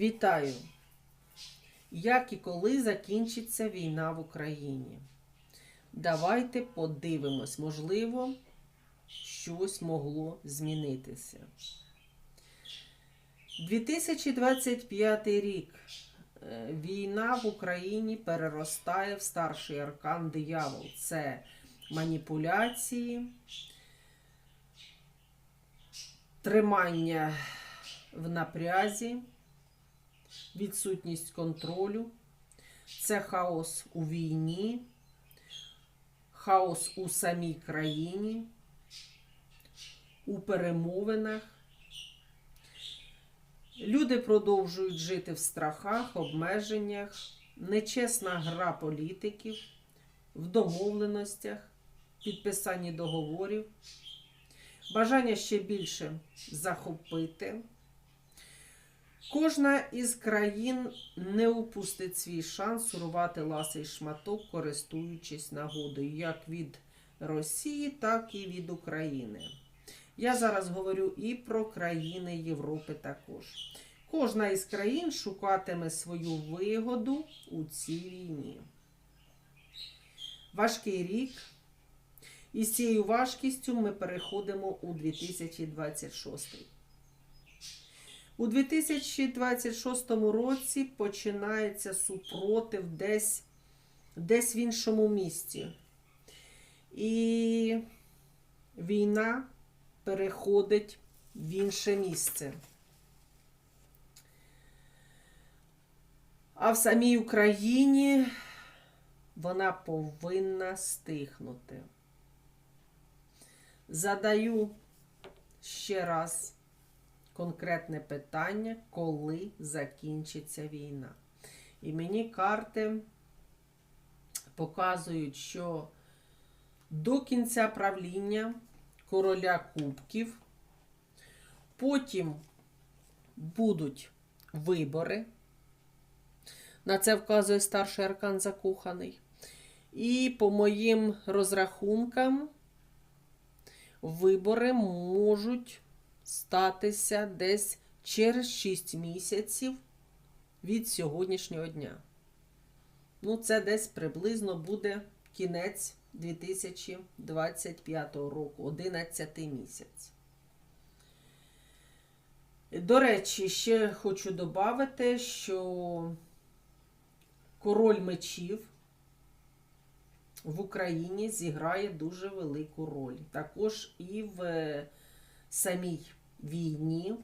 Вітаю! Як і коли закінчиться війна в Україні? Давайте подивимось, можливо, щось могло змінитися. 2025 рік. Е, Війна в Україні переростає в старший аркан диявол. Це маніпуляції, тримання в напрязі, відсутність контролю, це хаос у війні, хаос у самій країні, у перемовинах. Люди продовжують жити в страхах, обмеженнях, нечесна гра політиків, в домовленостях, підписанні договорів, бажання ще більше захопити. Кожна із країн не упустить свій шанс урвати ласий шматок, користуючись нагодою, як від Росії, так і від України. Я зараз говорю і про країни Європи також. Кожна із країн шукатиме свою вигоду у цій війні. Важкий рік. І з цією важкістю ми переходимо у 2026. У 2026 році починається супротив десь, десь в іншому місці. І війна переходить в інше місце. А в самій Україні вона повинна стихнути. Задаю ще раз конкретне питання, коли закінчиться війна. І мені карти показують, що до кінця правління короля кубків, потім будуть вибори. На це вказує старший аркан закоханий. І по моїм розрахункам, вибори можуть статися десь через 6 місяців від сьогоднішнього дня. Ну, це десь приблизно буде кінець 2025 року, 11 місяць. До речі, ще хочу додати, що король мечів в Україні зіграє дуже велику роль. Також і в самій війні